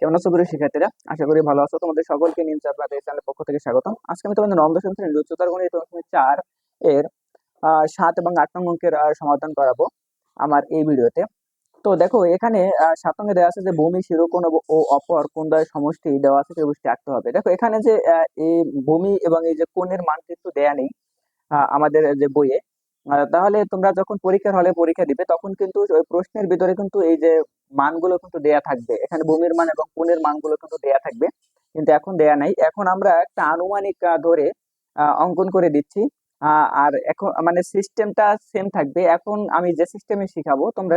কেমন আছো প্রিয় শিক্ষার্থীরা? আশা করি ভালো আছো। তোমাদের সকলকে চার এই চ্যানেলের পক্ষ থেকে স্বাগতম। আজকে আমি তোমাদের নবম দশম শ্রেণির গণিত চার এর সাত এবং আট নং অঙ্কের সমাধান করাবো আমার এই ভিডিওতে। তো দেখো, এখানে সাত অঙ্কে দেওয়া আছে যে ভূমি, শিরোকোণ ও- অপর কোন দ্বয় সমষ্টি দেওয়া আছে, ত্রিভুজটি আঁকতে হবে। দেখো, এখানে যে এই ভূমি এবং এই যে কোণের মান কিন্তু দেয়া নেই আমাদের যে বইয়ে। তাহলে তোমরা যখন পরীক্ষার হলে পরীক্ষা দিবে, তখন কিন্তু ওই প্রশ্নের ভিতরে কিন্তু এই যে মানগুলো কিন্তু দেয়া থাকবে। এখানে ভূমির মান এবং কোণের মানগুলো কিন্তু দেয়া থাকবে, কিন্তু এখন দেয়া নাই। এখন আমরা একটা আনুমানিক ধরে অঙ্কন করে দিচ্ছি। আর এখন মানে সিস্টেমটা সেম থাকবে। এখন আমি যে সিস্টেমে শিখাবো, তোমরা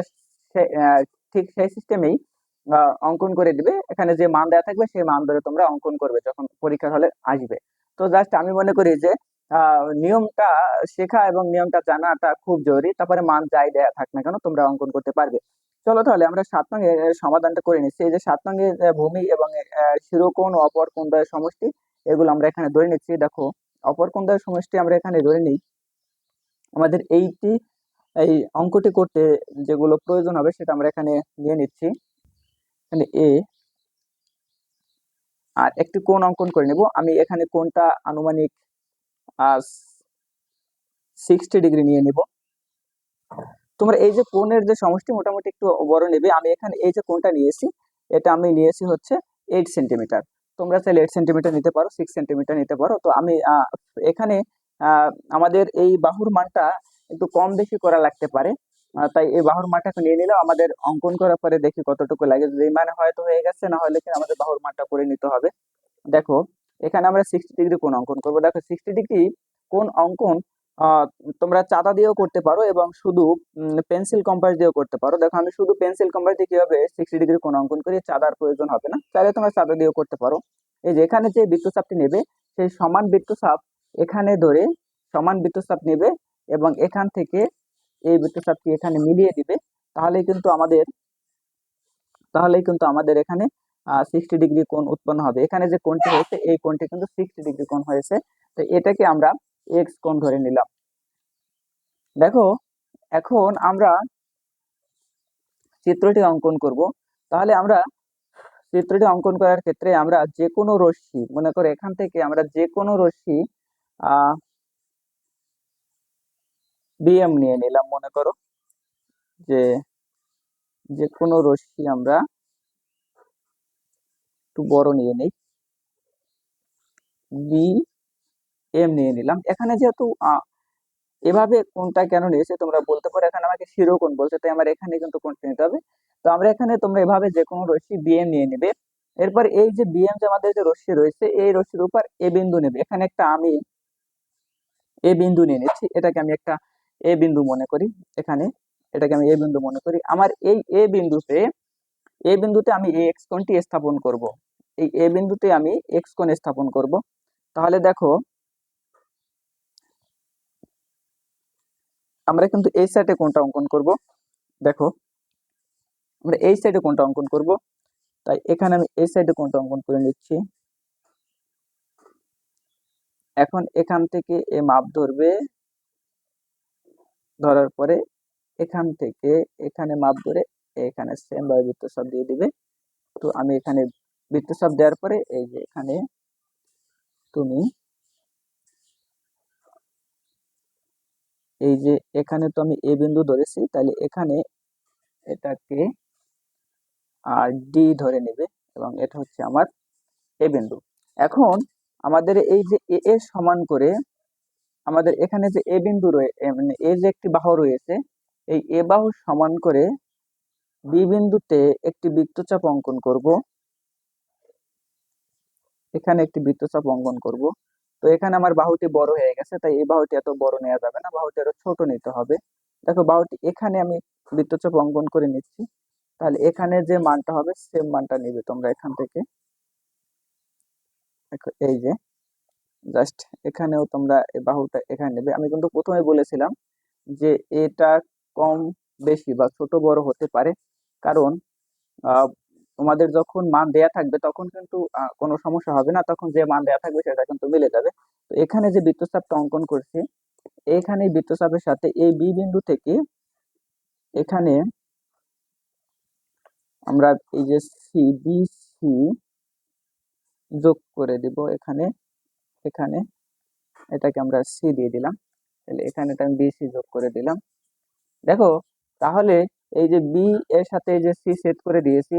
ঠিক সেই সিস্টেমেই অঙ্কন করে দিবে। এখানে যে মান দেয়া থাকবে, সেই মান ধরে তোমরা অঙ্কন করবে যখন পরীক্ষার হলে আসবে। তো জাস্ট আমি মনে করি যে নিয়মটা শেখা এবং নিয়মটা জানাটা খুব জরুরি। তারপরে মান যাই দেয়া থাক না কেন, তোমরা অঙ্কন করতে পারবে। চলো তাহলে আমরা সাত নং সমাধানটা করে নিচ্ছি। এই যে সাত নং ভূমি এবং শিরোকোণ অপর কোণ দ্বয়ের সমষ্টি, এগুলো আমরা এখানে ধরে নিচ্ছি। দেখো, অপর কোণ দ্বয়ের সমষ্টি আমরা এখানে ধরে নিই। আমাদের এইটি, এই অঙ্কটি করতে যেগুলো প্রয়োজন হবে সেটা আমরা এখানে নিয়ে নিচ্ছি। এখানে এ, আর একটি কোণ অঙ্কন করে নেব। আমি এখানে কোণটা আনুমানিক সিক্সটি ডিগ্রি নিয়ে নিব। তোমরা এই যে কোণের যে সমষ্টি মোটামুটি একটু বড় নেবে, আমি এখানে এই যে কোণটা নিয়েছি, এটা আমি নিয়েছি হচ্ছে এইট সেন্টিমিটার তোমরা চাইলে এইট সেন্টিমিটার নিতে পারো সিক্স সেন্টিমিটার নিতে পারো। তো আমি এখানে আমাদের এই বাহুর মানটা একটু কম বেশি করা লাগতে পারে। তাই এই বাহুর মানটা নিয়ে নিলেও আমাদের অঙ্কন করার পরে দেখি কতটুকু লাগে। যদি মানে হয়তো হয়ে গেছে, না হলে কিন্তু আমাদের বাহুর মানটা করে নিতে হবে। দেখো এখানে আমরা সিক্সটি ডিগ্রি কোন অঙ্কন করব? দেখো সিক্সটি ডিগ্রি কোন অঙ্কন তোমরা চাঁদা দিয়েও করতে পারো এবং শুধু পেন্সিল কম্পাস দিয়েও করতে পারো। দেখো আমি শুধু পেন্সিল কম্পাস দিয়ে কীভাবে সিক্সটি ডিগ্রি কোন অঙ্কন করি? চাঁদার প্রয়োজন হবে না। চাইলে তোমরা চাঁদা দিয়েও করতে পারো। এই যে এখানে যে বৃত্তচাপটি নেবে, সেই সমান বৃত্তচাপ এখানে ধরে সমান বৃত্তচাপ নেবে এবং এখান থেকে এই বৃত্তচাপটি এখানে মিলিয়ে দিবে। তাহলে কিন্তু আমাদের, তাহলেই কিন্তু আমাদের এখানে সিক্সটি ডিগ্রি কোণ উৎপন্ন হবে। এখানে যে কোণটি হয়েছে, এই কোণটি কিন্তু সিক্সটি ডিগ্রি কোণ হয়েছে। তো এটাকে আমরা এক্স কোণ ধরে নিলাম। দেখো, এখন আমরা চিত্রটি অঙ্কন করব। তাহলে আমরা চিত্রটি অঙ্কন করার ক্ষেত্রে আমরা যে কোনো রশ্মি, মনে করো এখান থেকে আমরা যে কোনো রশ্মি বিএম নিয়ে নিলাম, মনে করো। যে যে কোনো রশ্মি আমরা একটু বড় নিয়ে নেই। বি এম নিয়ে নিলাম। এখানে যেহেতু এভাবে কোনটা কেন নিয়েছে তোমরা বলতে পারো। এখানে আমাকে শিরোকোণ বলছে, তাই আমার এখানে কিন্তু কোনটা নিতে হবে। তো আমরা এখানে তোমরা এভাবে যে কোনো রশ্মি বিএম নিয়ে নেবে। এরপর এই যে বিএম যে আমাদের যে রশ্মি রয়েছে, এই রশ্মির উপর এ বিন্দু নেবে। এখানে একটা আমি এ বিন্দু নিয়ে নিচ্ছি। এটাকে আমি একটা এ বিন্দু মনে করি। এখানে এটাকে আমি এ বিন্দু মনে করি। আমার এই এ বিন্দুতে এ বিন্দুতে আমি এ এক্স কোণটি স্থাপন করব। এই এ বিন্দুতে আমি এক্স কোণ স্থাপন করব। তাহলে দেখো, আমরা কিন্তু এই সাইডে কোনটা অঙ্কন করব। দেখো, আমরা এই সাইডে কোনটা অঙ্কন করব। তাই এখানে আমি এই সাইডে কোনটা অঙ্কন করে নিচ্ছি। এখন এখান থেকে এ মাপ ধরবে। ধরার পরে এখান থেকে এখানে মাপ ধরে এখানে সেম ভাবে সব দিয়ে দিবে। তো আমি এখানে বৃত্তচাপ দেওয়ার পরে এই যে এখানে তুমি এই যে এখানে তো আমি এ বিন্দু ধরেছি, তাহলে এখানে এটাকে আর ডি ধরে নেবে এবং এটা হচ্ছে আমার এ বিন্দু। এখন আমাদের এই যে এ এর সমান করে আমাদের এখানে যে এ বিন্দু রয়ে মানে এ যে একটি বাহু রয়েছে, এই এ বাহু সমান করে বি বিন্দুতে একটি বৃত্তচাপ অঙ্কন করব। এখানে একটি বৃত্তচাপ অঙ্কন করব। তো এখানে আমার বাহুটি বড় হয়ে গেছে, তাই এই বাহুটি এত বড় নেওয়া যাবে না, বাহুটি আরও ছোট নিতে হবে। দেখো, বাহুটি এখানে আমি বৃত্তচাপ অঙ্কন করে নিচ্ছি। তাহলে এখানে যে মানটা হবে সেম মানটা নিবে তোমরা এখান থেকে। এই যে জাস্ট এখানেও তোমরা এই বাহুটা এখানে নেবে। আমি কিন্তু প্রথমে বলেছিলাম যে এটা কম বেশি বা ছোট বড় হতে পারে, কারণ তোমাদের যখন মান দেয়া থাকবে, তখন কিন্তু কোনো সমস্যা হবে না। তখন যে মান দেয়া থাকবে, সেটা কিন্তু মিলে যাবে। তো এখানে যে বৃত্তচাপটা অঙ্কন করছি, এখানে বৃত্তচাপের সাথে এই বি বিন্দু থেকে এখানে আমরা এই যে সি বি সি যোগ করে দিব এখানে এখানে। এটাকে আমরা সি দিয়ে দিলাম। তাহলে এখানে আমি বিসি যোগ করে দিলাম। দেখো, তাহলে এই যে বি এর সাথে এই যে সি সেট করে দিয়েছি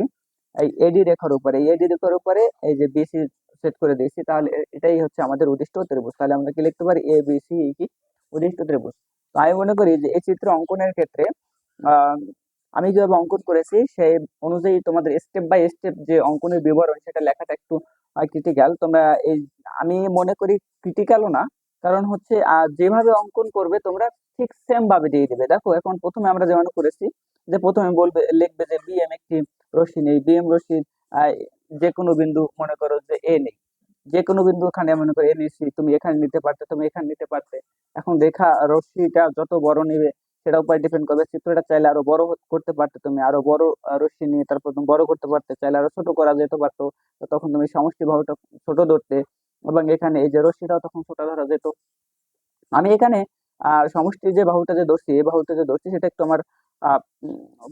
এই এডি রেখার উপরে, এই এডি রেখার উপরে এই যে বিসি সেট করে দিয়েছি, তাহলে এটাই হচ্ছে আমাদের উদ্দিষ্ট ত্রিভুজ। তাহলে আমরা কি লিখতে পারি? এ বি সি কি? উদ্দিষ্ট ত্রিভুজ। তো আমি মনে করি যে এই চিত্র অঙ্কনের ক্ষেত্রে আমি যেভাবে অঙ্কন করেছি, সেই অনুযায়ী তোমাদের স্টেপ বাই স্টেপ যে অঙ্কনের বিবরণ, সেটা লেখাটা একটু ক্রিটিক্যাল তোমরা এই, আমি মনে করি ক্রিটিক্যালও না, কারণ হচ্ছে যেভাবে অঙ্কন করবে, তোমরা ঠিক সেম ভাবে দিয়ে দিবে। দেখো, এখন প্রথমে আমরা যেমন করেছি, যে প্রথমে বলবে, লিখবে যে বি এম একটি রশ্মি নেই, বিএম রশ্মির যে কোনো বিন্দু মনে করো যে এ নেই। যে কোনো বিন্দু এখানে মনে করো এ নিচ্ছি তুমি এখানে নিতে পারতে, তুমি এখানে নিতে পারতে। এখন রেখা রশ্মিটা যত বড় নেবে, সেটার উপর ডিপেন্ড করবে। চিত্রটা চাইলে আরও বড় করতে পারতে তুমি, আরও বড় রশ্মি নিয়ে তারপর তুমি বড় করতে পারতে, চাইলে আরও ছোট করা যেতে পারতো। তখন তুমি সমষ্টি বাহুটা ছোট ধরতে এবং এখানে এই যে রশ্মিটাও তখন ছোট ধরা যেত। আমি এখানে, আহ সমষ্টি যে বাহুটা যে ধরছি, এই বাহুটা যে ধরছি, সেটা একটু আমার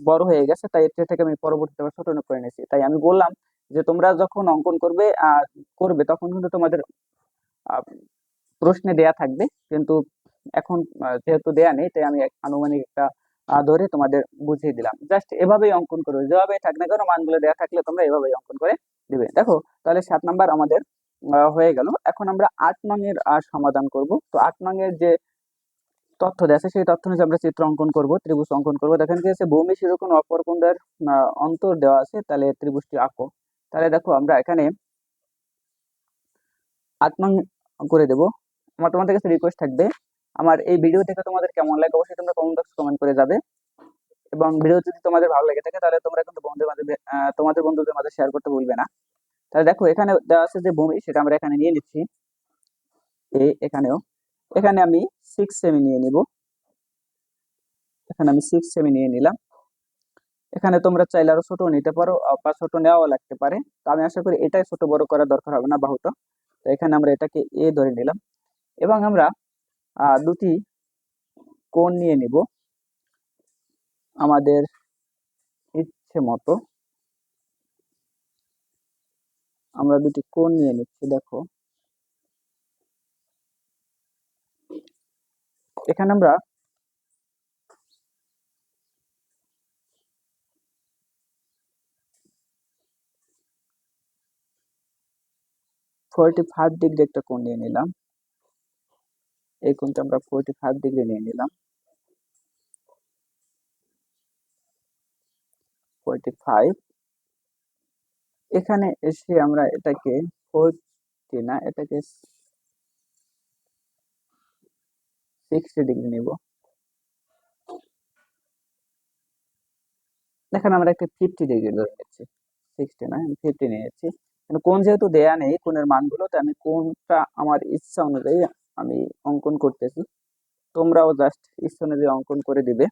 বড় হয়ে গেছে, তাই এর থেকে আমি পরবর্তীতে আবার ছোট করে নিয়েছি। তাই আমি বললাম যে, তোমরা যখন অঙ্কন করবে করবে, তখন কিন্তু তোমাদের প্রশ্নে দেয়া থাকবে। কিন্তু এখন যেহেতু দেয়া নেই, তাই আমি আনুমানিক একটা ধরে তোমাদের বুঝিয়ে দিলাম। জাস্ট এভাবেই অঙ্কন করবে যেভাবে থাক না কেন, মানগুলো দেয়া থাকলে তোমরা এভাবেই অঙ্কন করে দিবে। দেখো, তাহলে সাত নাম্বার আমাদের হয়ে গেল। এখন আমরা আট নং এর সমাধান করব। তো আট নং এর যে তথ্য দেওয়া সেই তথ্য অনুযায়ী আমরা চিত্র অঙ্কন করব, ত্রিভুজ অঙ্কন করব। দেখেন কি ভূমি শিরোকোণ অপর কোণের অন্তর দেওয়া আছে, তাহলে ত্রিভুজটি আঁকো। তাহলে দেখো আমরা এখানে নং করে দেব। আমার তোমাদের কাছে রিকোয়েস্ট থাকবে, আমার এই ভিডিও থেকে তোমাদের কেমন লাগে অবশ্যই তোমরা কমেন্ট বক্স কমেন্ট করে যাবে। এবং ভিডিও যদি তোমাদের ভালো লেগে থাকে, তাহলে তোমরা কিন্তু বন্ধুদের মাঝে তোমাদের বন্ধুদের মাঝে শেয়ার করতে ভুলবে না। তাহলে দেখো, এখানে দেওয়া আছে যে ভূমি, সেটা আমরা এখানে নিয়ে নিচ্ছি। এ, এখানেও। এখানে আমি সিক্স সেমি নিয়ে নিব। এখানে আমি সিক্স সেমি নিয়ে নিলাম। এখানে তোমরা চাইলে আরও ছোট নিতে পারো বা ছোট নেওয়াও লাগতে পারে। তো আমি আশা করি এটাই ছোট বড় করার দরকার হবে না বাহুটা তো এখানে আমরা এটাকে এ ধরে নিলাম। এবং আমরা দুটি কোণ নিয়ে নিব। আমাদের ইচ্ছে মতো। আমরা দুটি কোণ নিয়ে নিচ্ছি, দেখো। এখানে আমরা ফোরটি ফাইভ ডিগ্রি একটা কোণ নিয়ে নিলাম। এই কোণটা আমরা ফোরটি ফাইভ ডিগ্রি নিয়ে নিলাম। ফোরটি ফাইভ এখানে এসে আমরা এটাকে ফোরটি না, এটাকে সিক্সটি ডিগ্রি নিব। এখানে আমরা একটা ফিফটি ডিগ্রি ধরে নিচ্ছি সিক্সটি না ফিফটি নিয়ে নিচ্ছি কোন যেহেতু দেয়া নেই, কোণের মানগুলো তো আমি কোনটা আমার ইচ্ছা অনুযায়ী আমি অঙ্কন করতেছি। তোমরাও জাস্ট ইচ্ছা অনুযায়ী অঙ্কন করে দিবে।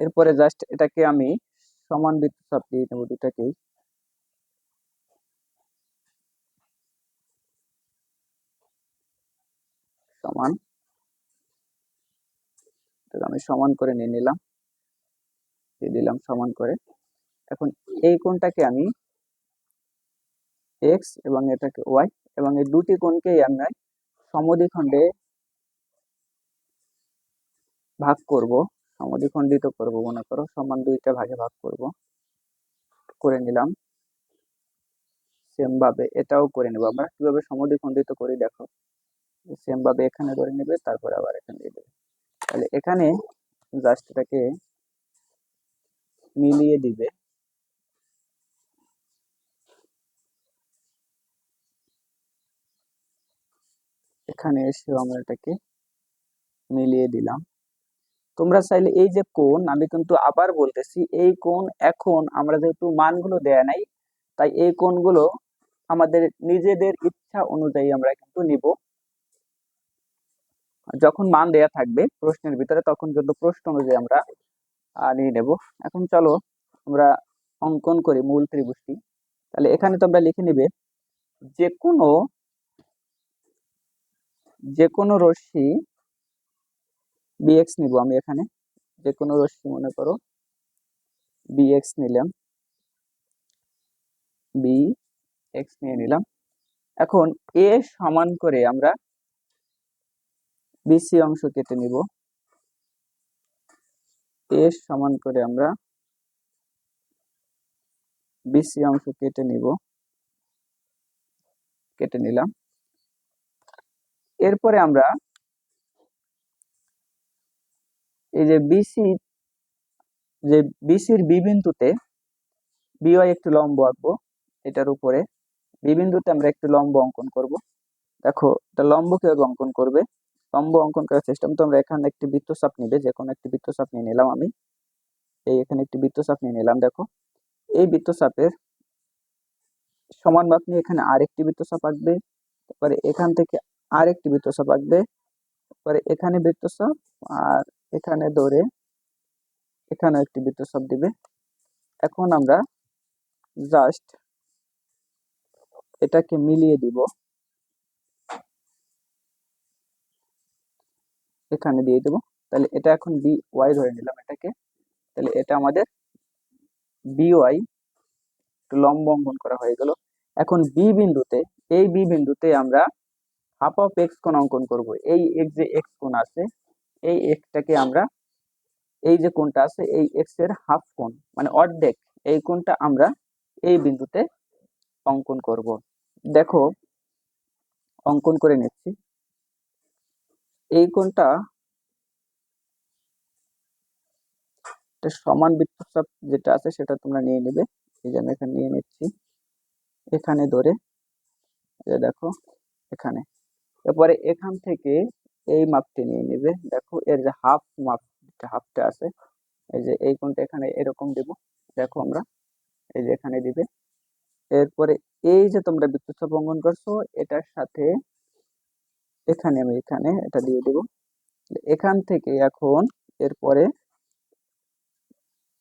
এরপরে জাস্ট এটাকে আমি সমান বৃত্তচাপ দিয়ে নেব দুটাকেই সমান। আমি সমান করে নিয়ে নিলাম। দিয়ে দিলাম সমান করে। এখন এই কোণটাকে আমি এক্স এবং এটাকে ওয়াই এবং এই দুটি কোণকেই আমরা সমদ্বিখণ্ডে ভাগ করব। সমদ্বিখণ্ডিত করব, মনে করো। সমান দুইটা ভাগে ভাগ করব। করে নিলাম। সেম ভাবে এটাও করে নেব। আমরা কীভাবে সমদ্বিখণ্ডিত করি, দেখো। সেম ভাবে এখানে ধরে নেবে, তারপরে আবার এখানে দিয়ে দেবে। তাহলে এখানে জাস্ট মিলিয়ে দিবে। এখানে এসেও আমরা এটাকে মিলিয়ে দিলাম। তোমরা চাইলে এই যে কোণ, আমি কিন্তু আবার বলতেছি, এই কোণ এখন আমরা যেহেতু মানগুলো দেয়া নাই, তাই এই কোণগুলো আমাদের নিজেদের ইচ্ছা অনুযায়ী আমরা কিন্তু নিব। যখন মান দেয়া থাকবে প্রশ্নের ভিতরে, তখন কিন্তু প্রশ্ন অনুযায়ী আমরা নিয়ে নেব। এখন চলো আমরা অঙ্কন করি মূল ত্রিভুজটি। তাহলে এখানে তোমরা লিখে নিবে যে কোনো যে কোনো রশ্মি বিএক্স নিব আমি এখানে যে কোনো রশ্মি মনে করো বিএক্স নিলাম বি এক্স নিয়ে নিলাম। এখন এ সমান করে আমরা বিসি অংশ কেটে নিব। এ সমান করে আমরা বিসি অংশ কেটে নিব। কেটে নিলাম। এরপরে আমরা এই যে বিসি যে বিসির বি বিন্দুতে বিওয়াই একটু লম্ব আঁকবো। এটার উপরে বি বিন্দুতে আমরা একটু লম্ব অঙ্কন করব। দেখো, এটা লম্ব কীভাবে অঙ্কন করবে? লম্ব অঙ্কন করার সিস্টেম তো আমরা এখানে একটি বৃত্তচাপ নিবে যে কোনো একটি বৃত্তচাপ নিয়ে নিলাম আমি। এই এখানে একটি বৃত্তচাপ নিয়ে নিলাম, দেখো। এই বৃত্তচাপের সমান মাপ নিয়ে এখানে আরেকটি বৃত্তচাপ আঁকবে। তারপরে এখান থেকে আরেকটি বৃত্তচাপ আঁকবে। তারপরে এখানে বৃত্তচাপ আর এখানে ধরে এখানে একটি বৃত্তচাপ দিবে। এখন আমরা জাস্ট এটাকে মিলিয়ে দিব। এখানে দিয়ে দেবো। তাহলে এটা এখন বি ওয়াই ধরে নিলাম এটাকে। তাহলে এটা আমাদের বি ওয়াই একটু লম্ব অঙ্কন করা হয়ে গেল। এখন বি বিন্দুতে, এই বি বিন্দুতে আমরা হাফ অফ এক্স কোণ অঙ্কন করব। এই এক্স যে এক্স কোণ আছে, এই এক্সটাকে আমরা, এই যে কোণটা আছে, এই এক্সের হাফ কোণ মানে অর্ধেক, এই কোণটা আমরা এই বিন্দুতে অঙ্কন করব। দেখো, অঙ্কন করে নিচ্ছি। এই কোণটা সমান বৃত্তচাপ যেটা আছে সেটা তোমরা নিয়ে নেবে। এই যে আমি এখানে নিয়ে নিচ্ছি। এখানে ধরে দেখো, এখানে। এরপরে এখান থেকে এই মাপটি নিয়ে নেবে। দেখো, এর যে হাফ মাপ হাফটা আছে, এই যে এই কোণটা এখানে এরকম দেব। দেখো আমরা, এই যে এখানে দিবে। এরপরে এই যে তোমরা বৃত্তচাপ অঙ্কন করছ, এটার সাথে এখানে আমি এখানে এটা দিয়ে দেব। এখান থেকে এখন এরপরে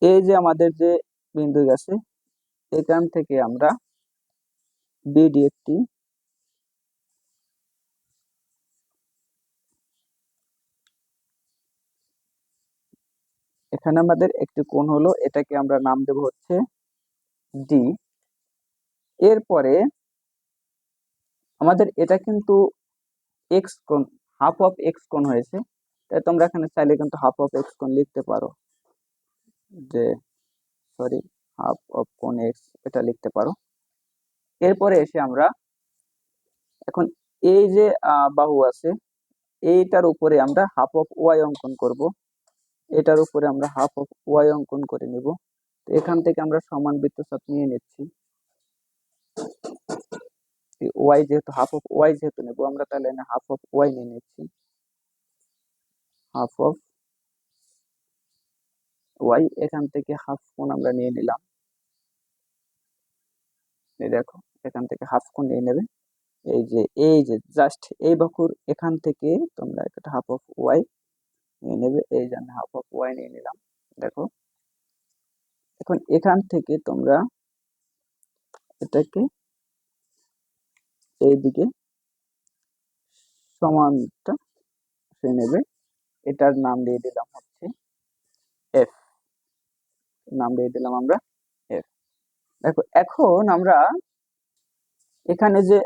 এই যে আমাদের যে বিন্দু গেছে, এখান থেকে আমরা বিডি একটি এখানে আমাদের একটি কোণ হলো, এটাকে আমরা নাম দেব হচ্ছে ডি এরপরে আমাদের এটা কিন্তু এক্স কোণ হাফ অফ এক্স কোণ হয়েছে। তাই তোমরা এখানে চাইলে কিন্তু হাফ অফ এক্স কোণ লিখতে পারো। যে সরি হাফ অফ কোণ এক্স এটা লিখতে পারো। এরপরে এসে আমরা এখন এই যে বাহু আছে, এইটার উপরে আমরা হাফ অফ ওয়াই অঙ্কন করব। এটার উপরে আমরা হাফ অফ ওয়াই অঙ্কন করে নিব। এখান থেকে আমরা সমান বৃত্তচাপ নিয়ে নিচ্ছি। ওয়াই যেহেতু হাফ অফ ওয়াই যেহেতু নেব, আমরা তাহলে হাফ অফ ওয়াই নিয়ে নিচ্ছি। হাফ অফ ওয়াই এখান থেকে হাফ কোণ আমরা নিয়ে নিলাম। এই দেখো, এখান থেকে হাফ কোণ নিয়ে নেবে। এই যে এই যে জাস্ট এই বকুর এখান থেকে তোমরা একটা হাফ অফ ওয়াই নিয়ে নেবে। এই যে হাফ অফ ওয়াই নিয়ে নিলাম। দেখো, এখন এখান থেকে তোমরা এটাকে এইদিকে সমানটা সে নেবে। এটার নাম দিয়ে দিলাম হচ্ছে এফ নাম দিয়ে দিলাম আমরা এফ দেখো, এখন আমরা এখানে যে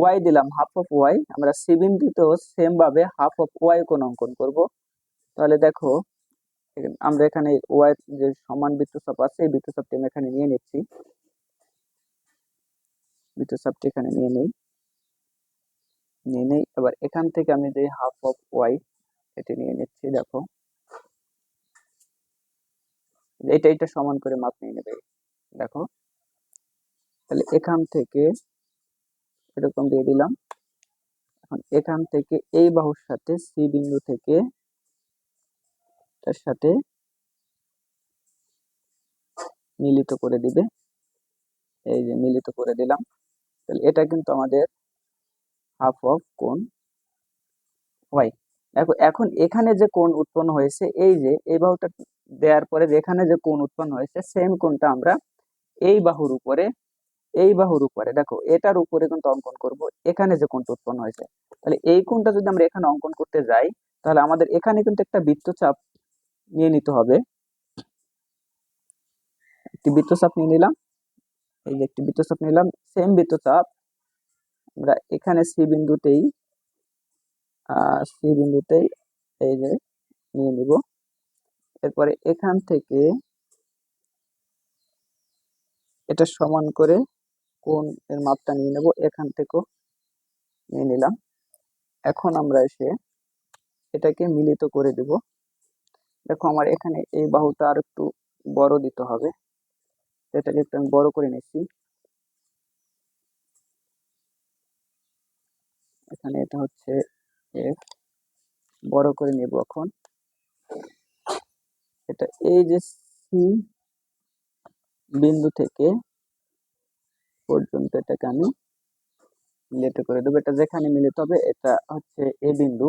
ওয়াই দিলাম হাফ অফ ওয়াই আমরা সি বিন্দুতেও সেম ভাবে হাফ অফ ওয়াই কোন অঙ্কন করব। তাহলে দেখো আমরা এখানে ওয়াই যে সমান বৃত্তচাপ আছে, এই বৃত্তচাপটি আমি এখানে নিয়ে নিচ্ছি। বৃত্তচাপটি এখানে নিয়ে নেই। নিয়ে নেই। এবার এখান থেকে আমি যে হাফ অফ ওয়াই এটি নিয়ে নিচ্ছি, দেখো। এটা এটা সমান করে মাপ নিয়ে নেবে, দেখো। তাহলে এখান থেকে এরকম দিয়ে দিলাম। এখন এখান থেকে এই বাহুর সাথে সি বিন্দু থেকে তার সাথে মিলিত করে দিবে। এই যে মিলিত করে দিলাম। তাহলে এটা কিন্তু আমাদের হাফ অফ কোন ওয়াই দেখো, এখন এখানে যে কোন উৎপন্ন হয়েছে, এই যে, এই বাহুটা দেওয়ার পরে যেখানে যে কোন উৎপন্ন হয়েছে সেম কোনটা আমরা এই বাহুর উপরে, এই বাহুর উপরে, দেখো, এটার উপরে কিন্তু অঙ্কন করব, এখানে যে কোনটা উৎপন্ন হয়েছে। তাহলে এই কোনটা যদি আমরা এখানে অঙ্কন করতে যাই, তাহলে আমাদের এখানে কিন্তু একটা বৃত্তচাপ নিয়ে নিতে হবে। একটি বৃত্তচাপ নিয়ে নিলাম। এই যে একটি বৃত্তচাপ নিলাম সেম বৃত্তচাপ। আমরা এখানে সি বিন্দুতেই সি বিন্দুতেই এই যে নিয়ে নিব। এরপরে এখান থেকে এটা সমান করে কোন এর মাপটা নিয়ে নেব, এখান থেকেও নিয়ে নিলাম। এখন আমরা এসে এটাকে মিলিত করে দেব। দেখো, আমার এখানে এই বাহুটা আর একটু বড় দিতে হবে। এটাকে একটু আমি বড় করে নিচ্ছি। এখানে এটা হচ্ছে এফ বড় করে নেব এখন। এটা এই যে সি বিন্দু থেকে পর্যন্ত এটাকে আমি মিলিত করে দেবো। এটা যেখানে মিলিত হবে, এটা হচ্ছে এ বিন্দু।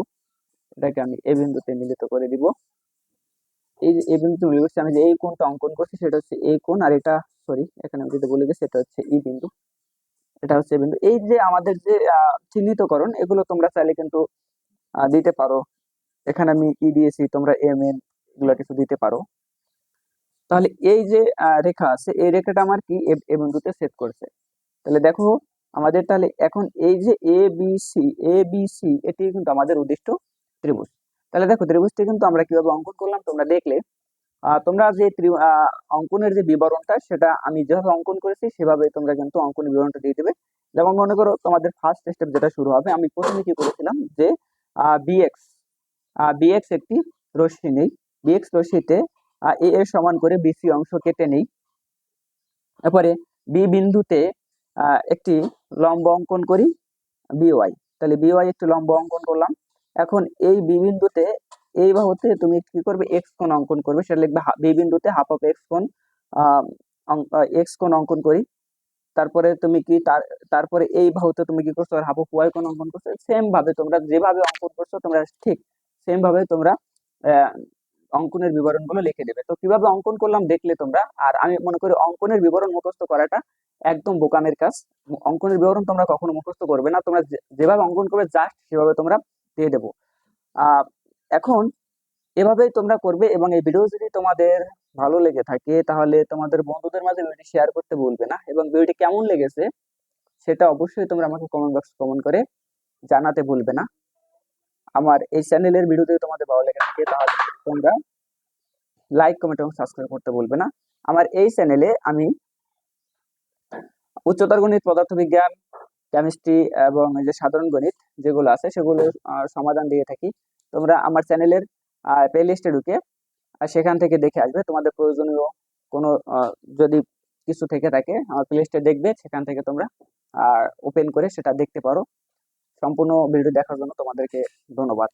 এটাকে আমি এ বিন্দুতে মিলিত করে দিব। এই যে এ মিলিত করছি, আমি যে এই কোণটা অঙ্কন করছি, সেটা হচ্ছে এই কোণ, আর এটা সরি এখানে আমি যেটা বলে গেছি, এটা হচ্ছে ই বিন্দু। এটা হচ্ছে এ বিন্দু। এই যে আমাদের যে চিহ্নিতকরণ, এগুলো তোমরা চাইলে কিন্তু দিতে পারো। এখানে আমি ই দিয়েছি, তোমরা এম এন এগুলো কিছু দিতে পারো। তাহলে এই যে রেখা আছে, এই রেখাটা আমার কি? এ বিন্দুতে সেট করছে। তাহলে দেখো, আমাদের তাহলে এখন এই যে A B C A B C এটি কিন্তু আমাদের উদ্দিষ্ট ত্রিভুজ। তাহলে দেখো, ত্রিভুজটি কিন্তু আমরা কীভাবে অঙ্কন করলাম? তোমরা দেখলে তোমরা যে অঙ্কনের যে বিবরণটা, সেটা আমি যেভাবে অঙ্কন করেছি সেভাবে তোমরা কিন্তু অঙ্কনের বিবরণটা দিয়ে দেবে। যেমন মনে করো, তোমাদের ফার্স্ট স্টেপ যেটা শুরু হবে, আমি প্রথমে কি করেছিলাম যে বিএক্স বিএক্স একটি রশ্মি নেই। বিএক্স রশ্মিতে এ এর সমান করে বিসি অংশ কেটে নেই। তারপরে বি বিন্দুতে একটি লম্ব অঙ্কন করি বিওয়াই তাহলে বিওয়াই একটি লম্ব অঙ্কন করলাম। এখন এই বি বিন্দুতে এই বাহুতে তুমি কি করবে? এক্স কোণ অঙ্কন করবে। সেটা লিখবে বি বিন্দুতে হাফ অফ এক্স কোণ এক্স কোণ অঙ্কন করি। তারপরে তুমি কি তার, তারপরে এই বাহুতে তুমি কি করছ? হাফ অফ ওয়াই কোণ অঙ্কন করছ? সেম ভাবে তোমরা যেভাবে অঙ্কন করছ, তোমরা ঠিক সেম ভাবে তোমরা অঙ্কনের বিবরণগুলো লিখে দেবে। তো কীভাবে অঙ্কন করলাম দেখলে তোমরা, আর আমি মনে করি অঙ্কনের বিবরণ মুখস্থ করাটা একদম বোকামের কাজ। অঙ্কনের বিবরণ তোমরা কখনো মুখস্থ করবে না। তোমরা যেভাবে অঙ্কন করবে জাস্ট সেভাবে তোমরা দিয়ে দেবো। এখন এভাবেই তোমরা করবে এবং এই ভিডিও যদি তোমাদের ভালো লেগে থাকে, তাহলে তোমাদের বন্ধুদের মাঝে ভিডিওটি শেয়ার করতে ভুলবে না এবং ভিডিওটি কেমন লেগেছে সেটা অবশ্যই তোমরা আমাকে কমেন্ট বক্স কমেন্ট করে জানাতে ভুলবে না। আমার এই চ্যানেলের ভিডিও যদি তোমাদের ভালো লেগে থাকে, তাহলে তোমরা লাইক কমেন্ট এবং সাবস্ক্রাইব করতে বলবে না। আমার এই চ্যানেলে আমি উচ্চতর গণিত, পদার্থবিজ্ঞান কেমিস্ট্রি এবং যে সাধারণ গণিত যেগুলো আছে সেগুলো সমাধান দিয়ে থাকি। তোমরা আমার চ্যানেলের প্লে লিস্টে ঢুকে সেখান থেকে দেখে আসবে। তোমাদের প্রয়োজনীয় কোনো যদি কিছু থেকে থাকে, আমার প্লে লিস্টে দেখবে, সেখান থেকে তোমরা আর ওপেন করে সেটা দেখতে পারো। সম্পূর্ণ ভিডিও দেখার জন্য তোমাদেরকে ধন্যবাদ।